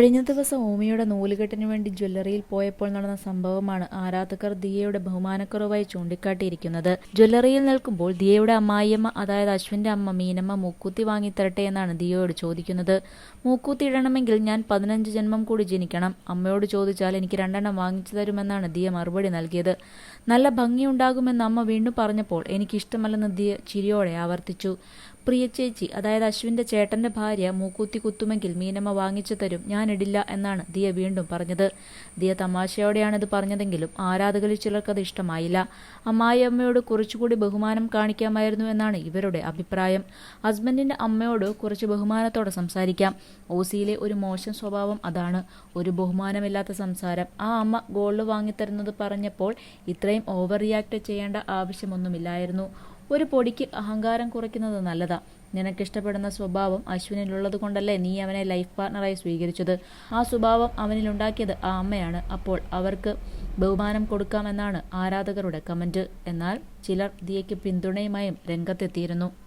കഴിഞ്ഞ ദിവസം ഓമിയുടെ നൂലുകെട്ടിനു വേണ്ടി ജ്വല്ലറിയിൽ പോയപ്പോൾ നടന്ന സംഭവമാണ് ആരാധകർ ദിയയുടെ ബഹുമാനക്കുറവായി ചൂണ്ടിക്കാട്ടിയിരിക്കുന്നത്. ജ്വല്ലറിയിൽ നിൽക്കുമ്പോൾ ദിയയുടെ അമ്മായിയമ്മ അതായത് അശ്വിന്റെ അമ്മ മീനമ്മ മൂക്കൂത്തി വാങ്ങിത്തരട്ടെ എന്നാണ് ദിയയോട് ചോദിക്കുന്നത്. മൂക്കൂത്തി ഇടണമെങ്കിൽ ഞാൻ പതിനഞ്ച് ജന്മം കൂടി ജനിക്കണം. അമ്മയോട് ചോദിച്ചാൽ എനിക്ക് രണ്ടെണ്ണം വാങ്ങിച്ചു തരുമെന്നാണ് ദിയ മറുപടി നൽകിയത്. നല്ല ഭംഗിയുണ്ടാകുമെന്ന് അമ്മ വീണ്ടും പറഞ്ഞപ്പോൾ എനിക്കിഷ്ടമല്ലെന്ന് ദിയ ചിരിയോടെ ആവർത്തിച്ചു. പ്രിയ ചേച്ചി അതായത് അശ്വിന്റെ ചേട്ടന്റെ ഭാര്യ മൂക്കൂത്തി കുത്തുമെങ്കിൽ മീനമ്മ വാങ്ങിച്ചു തരും ഞാൻ ഇടില്ല എന്നാണ് ദിയ വീണ്ടും പറഞ്ഞത്. ദിയ തമാശയോടെയാണ് ഇത് പറഞ്ഞതെങ്കിലും ആരാധകരിൽ ചിലർക്കത് ഇഷ്ടമായില്ല. അമ്മായിയമ്മയോട് കുറച്ചുകൂടി ബഹുമാനം കാണിക്കാമായിരുന്നു എന്നാണ് ഇവരുടെ അഭിപ്രായം. ഹസ്ബൻഡിന്റെ അമ്മയോട് കുറച്ച് ബഹുമാനത്തോടെ സംസാരിക്കാം. ഓസിയിലെ ഒരു മോശം സ്വഭാവം അതാണ്. ഒരു ബഹുമാനമില്ലാത്ത സംസാരം. ആ അമ്മ ഗോൾഡ് വാങ്ങിത്തരുന്നത് പറഞ്ഞപ്പോൾ ഇത്രയും ഓവർ റിയാക്ട് ചെയ്യേണ്ട ആവശ്യമൊന്നുമില്ലായിരുന്നു. ഒരു പൊടിക്ക് അഹങ്കാരം കുറയ്ക്കുന്നത് നല്ലതാ. നിനക്കിഷ്ടപ്പെടുന്ന സ്വഭാവം അശ്വിനിലുള്ളത് കൊണ്ടല്ലേ നീ അവനെ ലൈഫ് പാർട്ണറായി സ്വീകരിച്ചത്? ആ സ്വഭാവം അവനിലുണ്ടാക്കിയത് ആ അമ്മയാണ്. അപ്പോൾ അവർക്ക് ബഹുമാനം കൊടുക്കാമെന്നാണ് ആരാധകരുടെ കമന്റ്. എന്നാൽ ചിലർ ദിയയ്ക്ക് പിന്തുണയുമായും രംഗത്തെത്തിയിരുന്നു.